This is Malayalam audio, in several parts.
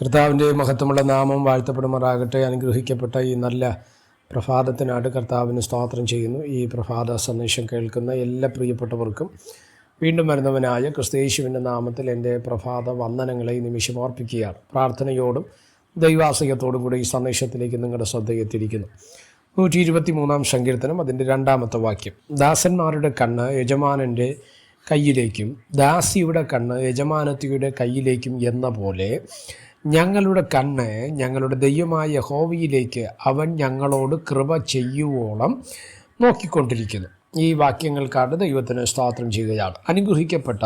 കർത്താവിന്റെ മഹത്വമുള്ള നാമം വാഴ്ത്തപ്പെടുമാറാകട്ടെ. അനുഗ്രഹിക്കപ്പെട്ട ഈ നല്ല പ്രഭാതത്തിനായിട്ട് കർത്താവിന് സ്തോത്രം ചെയ്യുന്നു. ഈ പ്രഭാത സന്ദേശം കേൾക്കുന്ന എല്ലാ പ്രിയപ്പെട്ടവർക്കും വീണ്ടും വരുന്നവനായ ക്രിസ്തേശുവിന്റെ നാമത്തിൽ എന്റെ പ്രഭാത വന്ദനങ്ങളെ നിമിഷം ഓർപ്പിക്കുകയാണ്. പ്രാർത്ഥനയോടും ദൈവാസയത്തോടും കൂടി ഈ സന്ദേശത്തിലേക്ക് നിങ്ങളുടെ ശ്രദ്ധയെത്തിയിരിക്കുന്നു നൂറ്റി ഇരുപത്തി മൂന്നാം സങ്കീർത്തനം അതിന്റെ രണ്ടാമത്തെ വാക്യം. ദാസന്മാരുടെ കണ്ണ് യജമാനന്റെ കയ്യിലേക്കും ദാസിയുടെ കണ്ണ് യജമാനത്തിയുടെ കയ്യിലേക്കും എന്ന പോലെ ഞങ്ങളുടെ കണ്ണ് ഞങ്ങളുടെ ദൈവമായ ഹോവിയിലേക്ക് അവൻ ഞങ്ങളോട് കൃപ ചെയ്യുവോളം നോക്കിക്കൊണ്ടിരിക്കുന്നു. ഈ വാക്യങ്ങൾക്കാണ് ദൈവത്തിന് സ്തോത്രം ചെയ്യുകയാണ്. അനുഗ്രഹിക്കപ്പെട്ട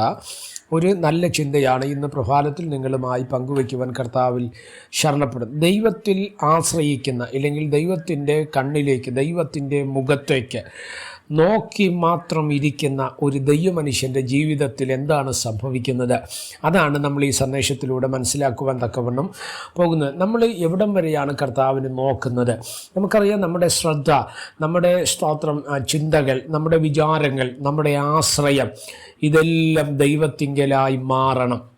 ഒരു നല്ല ചിന്തയാണ് ഇന്ന് പ്രഭാതത്തിൽ നിങ്ങളുമായി പങ്കുവയ്ക്കുവാൻ കർത്താവിൽ ശരണപ്പെടും ദൈവത്തിൽ ആശ്രയിക്കുന്ന ഇല്ലെങ്കിൽ ദൈവത്തിന്റെ കണ്ണിലേക്ക് ദൈവത്തിന്റെ മുഖത്തേക്ക് നോക്കി മാത്രം ഇരിക്കുന്ന ഒരു ദൈവമനുഷ്യന്റെ ജീവിതത്തിൽ എന്താണ് സംഭവിക്കുന്നത്? അതാണ് നമ്മൾ ഈ സന്ദേശത്തിലൂടെ മനസ്സിലാക്കുവാൻ തക്കവണ്ണം പോകുന്നത്. നമ്മൾ എവിടം വരെയാണ് കർത്താവിന് നോക്കുന്നത്? നമുക്കറിയാം നമ്മുടെ ശ്രദ്ധ നമ്മുടെ സ്തോത്രം ചിന്തകൾ നമ്മുടെ വിചാരങ്ങൾ നമ്മുടെ ആശ്രയം ഇതെല്ലാം ദൈവത്തിങ്കലായി മാറണം.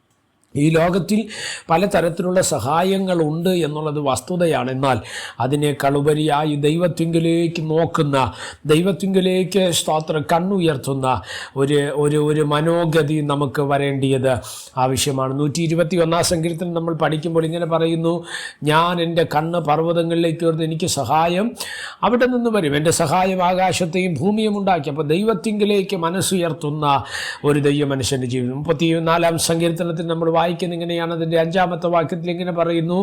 ഈ ലോകത്തിൽ പലതരത്തിലുള്ള സഹായങ്ങളുണ്ട് എന്നുള്ളത് വസ്തുതയാണ്. എന്നാൽ അതിനേക്കാളുപരിയായി ദൈവത്തിങ്കിലേക്ക് നോക്കുന്ന ദൈവത്തിങ്കിലേക്ക് സ്തോത്രം കണ്ണുയർത്തുന്ന ഒരു ഒരു ഒരു മനോഗതി നമുക്ക് വരേണ്ടിയത് ആവശ്യമാണ്. നൂറ്റി ഇരുപത്തി ഒന്നാം സങ്കീർത്തനം നമ്മൾ പഠിക്കുമ്പോൾ ഇങ്ങനെ പറയുന്നു ഞാൻ എന്റെ കണ്ണ് പർവതങ്ങളിലേക്ക് ഉയർത്തി എനിക്ക് സഹായം അവിടെ നിന്ന് വരും. എന്റെ സഹായം ആകാശത്തെയും ഭൂമിയും ഉണ്ടാക്കി. അപ്പോൾ ദൈവത്തിങ്കിലേക്ക് മനസ്സുയർത്തുന്ന ഒരു ദൈവ മനുഷ്യന്റെ ജീവിതം. മുപ്പത്തി നാലാം സങ്കീർത്തനത്തിൽ നമ്മൾ വായിക്കുന്ന ഇങ്ങനെയാണ്. അതിന്റെ അഞ്ചാമത്തെ വാക്യത്തിൽ ഇങ്ങനെ പറയുന്നു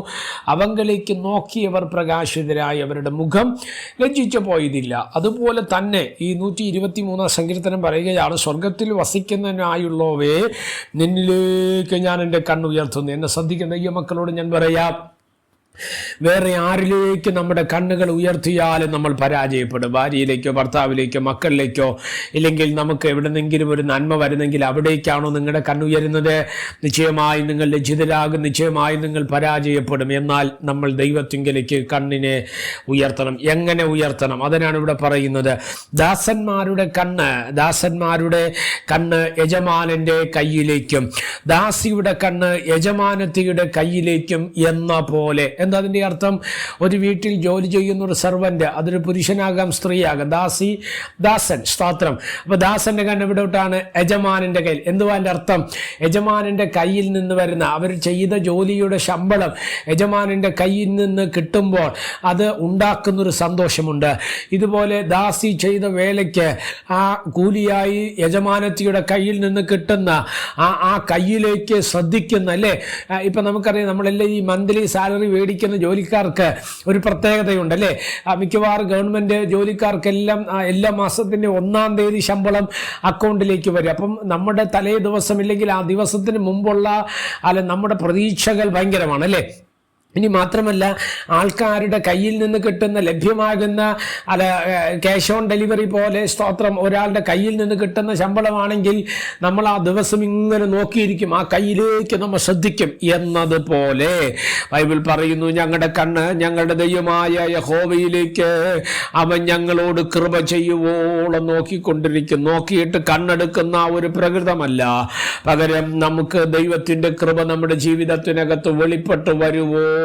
അവങ്കലേക്ക് നോക്കിയവർ പ്രകാശിതരായി അവരുടെ മുഖം ലജ്ജിച്ചു പോയതില്ല. അതുപോലെ തന്നെ ഈ നൂറ്റി ഇരുപത്തി മൂന്നാം സങ്കീർത്തനം പറയുകയാണ് സ്വർഗത്തിൽ വസിക്കുന്നതിനായുള്ളവേ നിന്നിലേക്ക് ഞാൻ എന്റെ കണ്ണുയർത്തുന്നു എന്നെ ശ്രദ്ധിക്കുന്ന ഈ മക്കളോട് ഞാൻ പറയാം വേറെ ആരിലേക്ക് നമ്മുടെ കണ്ണുകൾ ഉയർത്തിയാലും നമ്മൾ പരാജയപ്പെടും. ഭാര്യയിലേക്കോ ഭർത്താവിലേക്കോ മക്കളിലേക്കോ ഇല്ലെങ്കിൽ നമുക്ക് എവിടെന്നെങ്കിലും ഒരു നന്മ വരുന്നെങ്കിൽ അവിടേക്കാണോ നിങ്ങളുടെ കണ്ണുയരുന്നത് നിശ്ചയമായി നിങ്ങൾ ലജ്ജിതരാകും നിശ്ചയമായി നിങ്ങൾ പരാജയപ്പെടും. എന്നാൽ നമ്മൾ ദൈവത്തിങ്കലേക്ക് കണ്ണിനെ ഉയർത്തണം. എങ്ങനെ ഉയർത്തണം? അതിനാണ് ഇവിടെ പറയുന്നത്. ദാസന്മാരുടെ കണ്ണ് ദാസന്മാരുടെ കണ്ണ് യജമാനന്റെ കയ്യിലേക്കും ദാസിയുടെ കണ്ണ് യജമാനത്തിയുടെ കയ്യിലേക്കും എന്ന പോലെ. എന്താ അതിന്റെ അർത്ഥം? ഒരു വീട്ടിൽ ജോലി ചെയ്യുന്ന ഒരു സെർവന്റ് അതൊരു പുരുഷനാകാം സ്ത്രീയാകാം. ദാസി ദാസൻ സ്തോത്രം അപ്പോൾ ദാസന്റെ കണ്ണ് എവിടോട്ടാണ് യജമാനന്റെ കയ്യിൽ. എന്തുവാ എന്റെ അർത്ഥം? യജമാനന്റെ കയ്യിൽ നിന്ന് വരുന്ന അവർ ചെയ്ത ജോലിയുടെ ശമ്പളം യജമാനന്റെ കയ്യിൽ നിന്ന് കിട്ടുമ്പോൾ അത് ഉണ്ടാക്കുന്നൊരു സന്തോഷമുണ്ട്. ഇതുപോലെ ദാസി ചെയ്ത വേലയ്ക്ക് ആ കൂലിയായി യജമാനത്തിയുടെ കയ്യിൽ നിന്ന് കിട്ടുന്ന ആ ആ കയ്യിലേക്ക് ശ്രദ്ധിക്കുന്ന അല്ലേ? ഇപ്പം നമുക്കറിയാം നമ്മളെല്ലാം ഈ മന്ത്ലി സാലറി മേടിക്കുന്ന ജോലിക്കാർക്ക് ഒരു പ്രത്യേകതയുണ്ട് അല്ലേ? മിക്കവാറും ഗവൺമെന്റ് ജോലിക്കാർക്കെല്ലാം എല്ലാ മാസത്തിന്റെ ഒന്നാം തീയതി ശമ്പളം അക്കൗണ്ടിലേക്ക് വരും. അപ്പം നമ്മുടെ തലേ ദിവസം ഇല്ലെങ്കിൽ ആ ദിവസത്തിന് മുമ്പുള്ള അല്ല നമ്മുടെ പ്രതീക്ഷകൾ ഭയങ്കരമാണ് അല്ലേ? ഇനി മാത്രമല്ല ആൾക്കാരുടെ കയ്യിൽ നിന്ന് കിട്ടുന്ന ലഭ്യമാകുന്ന അല്ല ക്യാഷ് ഓൺ ഡെലിവറി പോലെ സ്തോത്രം ഒരാളുടെ കയ്യിൽ നിന്ന് കിട്ടുന്ന ശമ്പളമാണെങ്കിൽ നമ്മൾ ആ ദിവസം ഇങ്ങനെ നോക്കിയിരിക്കും ആ കയ്യിലേക്ക് നമ്മൾ ശ്രദ്ധിക്കും എന്നതുപോലെ. ബൈബിൾ പറയുന്നു ഞങ്ങളുടെ കണ്ണ് ഞങ്ങളുടെ ദൈവമായ യഹോവയിലേക്ക് അവൻ ഞങ്ങളോട് കൃപ ചെയ്യുവോളം നോക്കിക്കൊണ്ടിരിക്കും. നോക്കിയിട്ട് കണ്ണെടുക്കുന്ന ഒരു പ്രകൃതമല്ല. പകരം നമുക്ക് ദൈവത്തിന്റെ കൃപ നമ്മുടെ ജീവിതത്തിനകത്ത് വെളിപ്പെട്ട്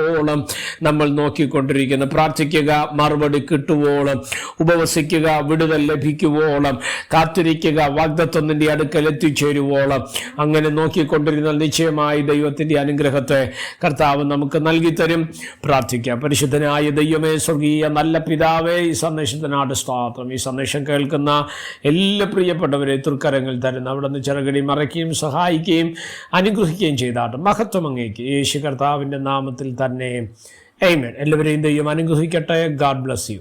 വരുവോളം നമ്മൾ നോക്കിക്കൊണ്ടിരിക്കുന്നു. പ്രാർത്ഥിക്കുക മറുപടി കിട്ടുവോളം. ഉപവസിക്കുക വിടുതൽ ലഭിക്കുവോളം. കാത്തിരിക്കുക വാഗ്ദത്വത്തിന്റെ അടുക്കൽ എത്തിച്ചേരുവോളം. അങ്ങനെ നോക്കിക്കൊണ്ടിരുന്നാൽ നിശ്ചയമായി ദൈവത്തിന്റെ അനുഗ്രഹത്തെ കർത്താവ് നമുക്ക് നൽകി തരും പ്രാർത്ഥിക്കാം. പരിശുദ്ധനായ ദൈവമേ സ്വർഗീയ നല്ല പിതാവേ ഈ സന്ദേശത്തിനാട് സ്വാത്രം ഈ സന്ദേശം കേൾക്കുന്ന എല്ലാ പ്രിയപ്പെട്ടവരെ തൃക്കരങ്ങൾ തരുന്ന അവിടെ നിന്ന് ചെറുകടി മറയ്ക്കുകയും സഹായിക്കുകയും അനുഗ്രഹിക്കുകയും ചെയ്താട്ടെ മഹത്വം അങ്ങേക്ക്. യേശു കർത്താവിന്റെ നാമത്തിൽ തന്നെ എയ്മൻ എല്ലാവരെയും ദൈവം അനുഗ്രഹിക്കട്ടെ. God bless you